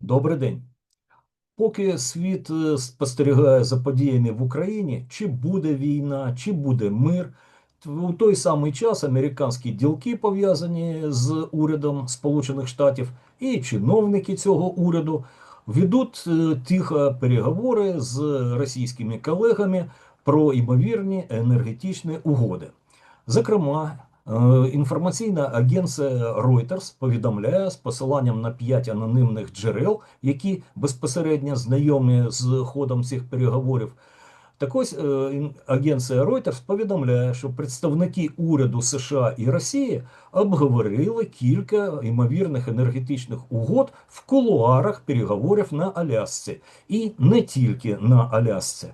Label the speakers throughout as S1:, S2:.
S1: Добрий день. Поки світ е, спостерігає за подіями в Україні, чи буде війна, чи буде мир, у той самий час американські ділки, пов'язані з урядом Сполучених Штатів, і чиновники цього уряду ведуть е, тихо переговори з російськими колегами про ймовірні енергетичні угоди. Зокрема, е, інформаційна агенція Reuters повідомляє з посиланням на п'ять анонімних джерел, які безпосередньо знайомі з ходом цих переговорів. Так ось е, агенція Reuters повідомляє, що представники уряду США і Росії обговорили кілька ймовірних енергетичних угод в кулуарах переговорів на Алясці, і не тільки на Алясці.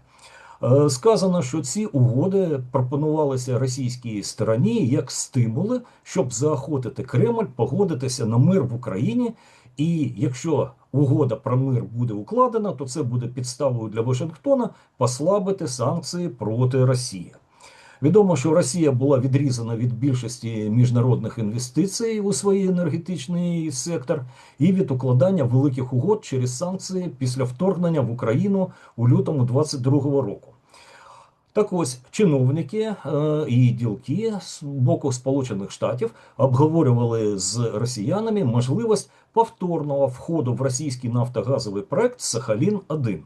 S1: Е, Сказано, що ці угоди пропонувалися російській стороні як стимули, щоб заохотити Кремль погодитися на мир в Україні. І якщо угода про мир буде укладена, то це буде підставою для Вашингтона послабити санкції проти Росії. Відомо, що Росія була відрізана від більшості міжнародних інвестицій у свій енергетичний сектор і від укладання великих угод через санкції після вторгнення в Україну у лютому 2022 року. Так ось чиновники е, і ділки з боку Сполучених Штатів обговорювали з росіянами можливість повторного входу в російський нафтогазовий проект Сахалін 1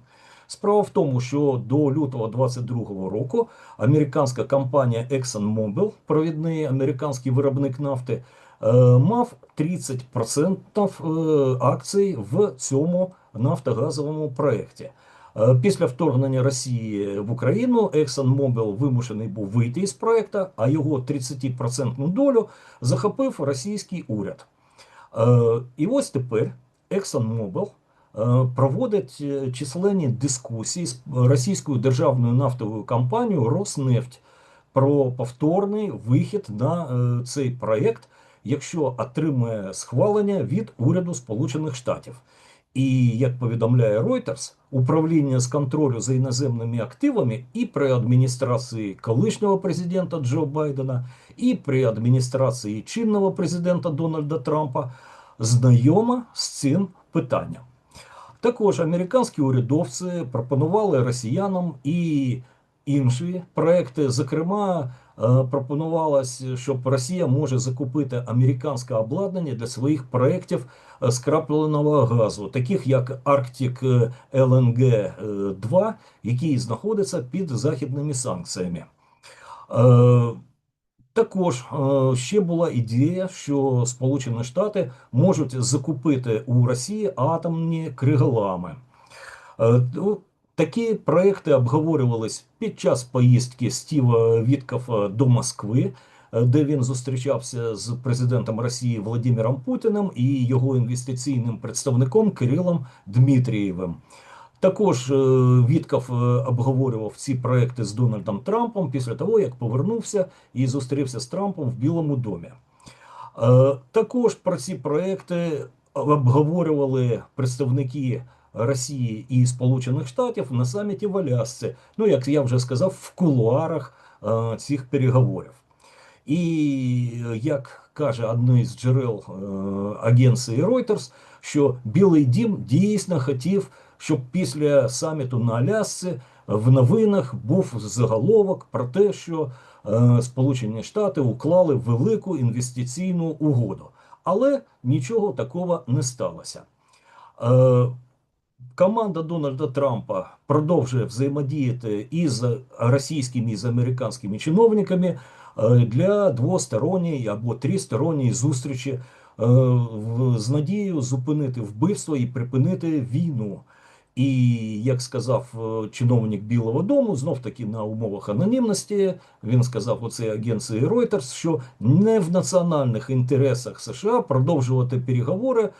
S1: Справа в тому, що до лютого 2022 року американська компанія ExxonMobil, провідний американський виробник нафти, е, мав 30% акцій в цьому нафтогазовому проєкті. Е, Після вторгнення Росії в Україну ExxonMobil вимушений був вийти із проекту, а його 30% долю захопив російський уряд. Е, І ось тепер ExxonMobil е, проводить численні дискусії з російською державною нафтовою компанією Роснефть про повторний вихід на цей проект, якщо отримає схвалення від уряду Сполучених Штатів. І як повідомляє Reuters, управління з контролю за іноземними активами і при адміністрації колишнього президента Джо Байдена, і при адміністрації чинного президента Дональда Трампа знайома з цим питанням. Також американські урядовці пропонували росіянам і інші проекти. Зокрема, е, пропонувалось, щоб Росія може закупити американське обладнання для своїх проєктів скрапленого газу, таких як Arctic LNG 2, який знаходиться під західними санкціями. Е, також е, ще була ідея, що Сполучені Штати можуть закупити у Росії атомні криголами. Е, ну, Такі проекти обговорювались під час поїздки Стіва Віткофа до Москви, е, де він зустрічався з президентом Росії Владимиром Путіним і його інвестиційним представником Кирилом Дмитрієвим. Також е, Вітков е, обговорював ці проекти з Дональдом Трампом після того, як повернувся і зустрівся з Трампом в Білому домі. Е, Також про ці проекти обговорювали представники Росії і Сполучених Штатів на саміті в Алясці. Ну, як я вже сказав, в кулуарах е, цих переговорів. І е, як каже одне із джерел е, агенції Reuters, що Білий Дім дійсно хотів, щоб після саміту на Алясці в новинах був заголовок про те, що е, Сполучені Штати уклали велику інвестиційну угоду. Але нічого такого не сталося. Команда Дональда Трампа продовжує взаємодіяти із російськими і з американськими чиновниками для двосторонньої або тристоронньої зустрічі е, з надією зупинити вбивство і припинити війну. І як сказав е, чиновник Білого Дому, знов таки на умовах анонімності, він сказав у цій агенції Reuters, що не в національних інтересах США продовжувати переговори е,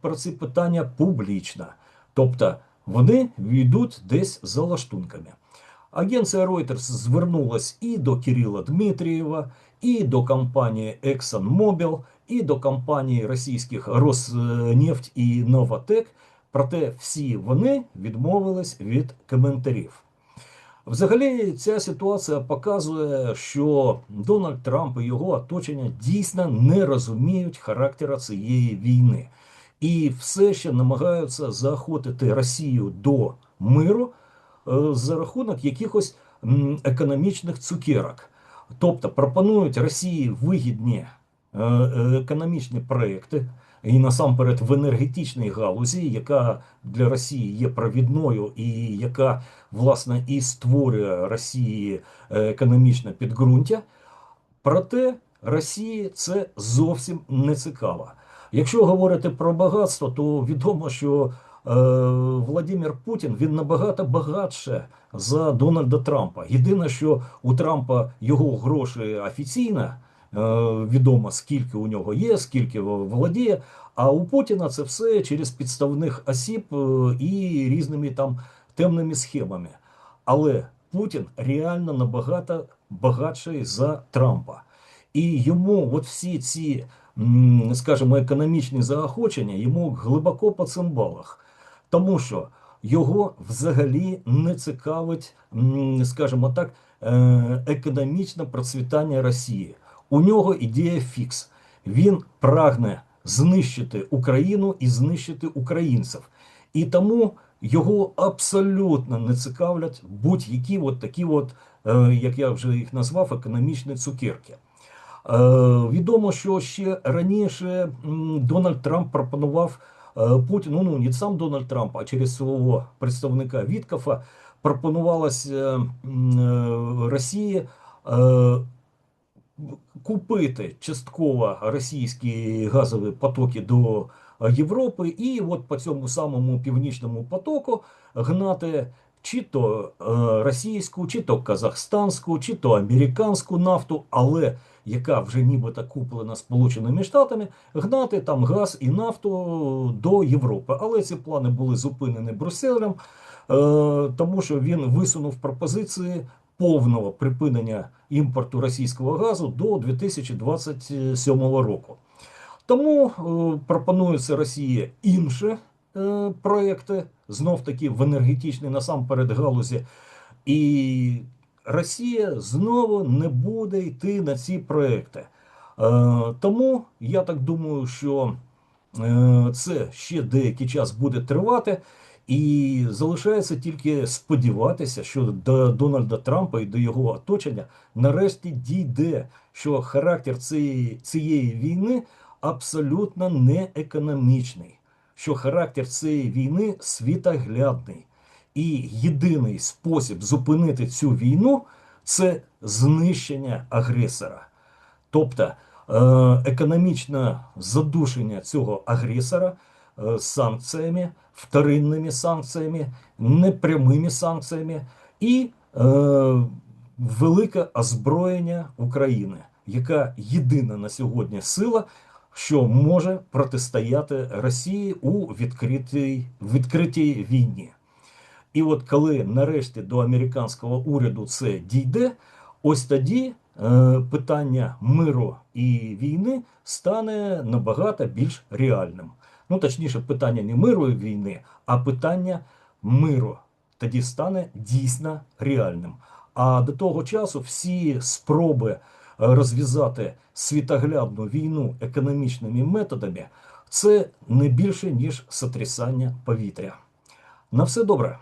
S1: про ці питання публічно. Тобто вони йдуть десь за лаштунками. Агенція Reuters звернулась і до Кирила Дмитрієва, і до компанії ExxonMobil, і до компанії російських Роснефть і Новатек. Проте всі вони відмовились від коментарів. Взагалі, ця ситуація показує, що Дональд Трамп і його оточення дійсно не розуміють характера цієї війни. і все ще намагаються заохотити Росію до миру за рахунок якихось економічних цукерок. Тобто пропонують Росії вигідні е, е, економічні проекти, і насамперед в енергетичній галузі, яка для Росії є провідною і яка власне і створює Росії е, економічне підґрунтя. Проте Росії це зовсім не цікаво. Якщо говорити про багатство, то відомо, що е, Владимир Путін він набагато багатше за Дональда Трампа. Єдине, що у Трампа його гроші офіційно е, відомо, скільки у нього є, скільки володіє. А у Путіна це все через підставних осіб е, і різними там темними схемами. Але Путін реально набагато багатший за Трампа. І йому от всі ці, скажімо, економічні заохочення йому глибоко по цимбалах. Тому що його взагалі не цікавить, скажімо так, е, економічне процвітання Росії. У нього ідея фікс. Він прагне знищити Україну і знищити українців. І тому його абсолютно не цікавлять будь-які от такі, от, е, як я вже їх назвав, економічні цукерки. Е, Відомо, що ще раніше Дональд Трамп пропонував е, Путіну, ну не сам Дональд Трамп, а через свого представника Віткафа пропонувалося м, е, Росії е, купити частково російські газові потоки до Європи, і от по цьому самому північному потоку гнати чи то е, російську, чи то казахстанську, чи то американську нафту, але яка вже нібито куплена Сполученими Штатами, гнати там газ і нафту до Європи. Але ці плани були зупинені Брюсселем, е, тому що він висунув пропозиції повного припинення імпорту російського газу до 2027 року. Тому е, пропонується Росії інші е, проекти, знов таки в енергетичній насамперед галузі. І Росія знову не буде йти на ці проекти. Е, тому я так думаю, що е, це ще деякий час буде тривати. І залишається тільки сподіватися, що до Дональда Трампа і до його оточення нарешті дійде, що характер цієї, цієї війни абсолютно не економічний, що характер цієї війни світоглядний. І єдиний спосіб зупинити цю війну це знищення агресора. Тобто е, економічне задушення цього агресора е, санкціями, вторинними санкціями, непрямими санкціями і е, велике озброєння України, яка єдина на сьогодні сила, що може протистояти Росії у відкритій, відкритій війні. І от коли нарешті до американського уряду це дійде, ось тоді е, питання миру і війни стане набагато більш реальним. Ну, точніше, питання не миру і війни, а питання миру тоді стане дійсно реальним. А до того часу всі спроби е, розв'язати світоглядну війну економічними методами це не більше ніж сотрясання повітря. На все добре.